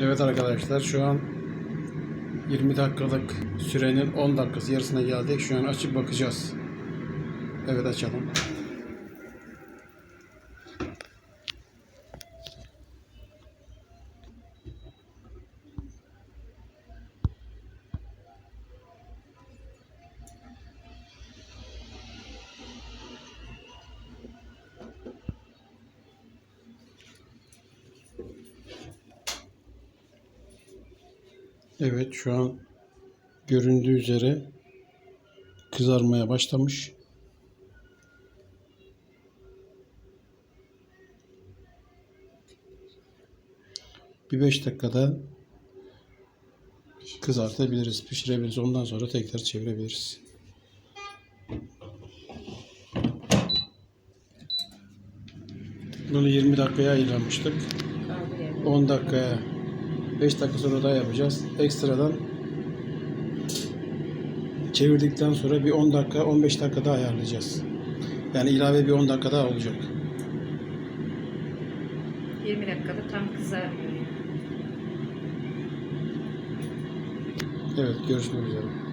Evet arkadaşlar şu an 20 dakikalık sürenin 10 dakikası yarısına geldik. Şu an açıp bakacağız. Evet açalım. Evet şu an göründüğü üzere kızarmaya başlamış. Bir 5 dakikada kızartabiliriz, pişirebiliriz. Ondan sonra tekrar çevirebiliriz. Bunu 20 dakikaya ayırmıştık. 10 dakikaya 5 dakika sonra daha yapacağız. Ekstradan çevirdikten sonra bir 10 dakika 15 dakika daha ayarlayacağız. Yani ilave bir 10 dakika daha olacak. 20 dakikada tam kızarmıyor. Evet görüşmek üzere.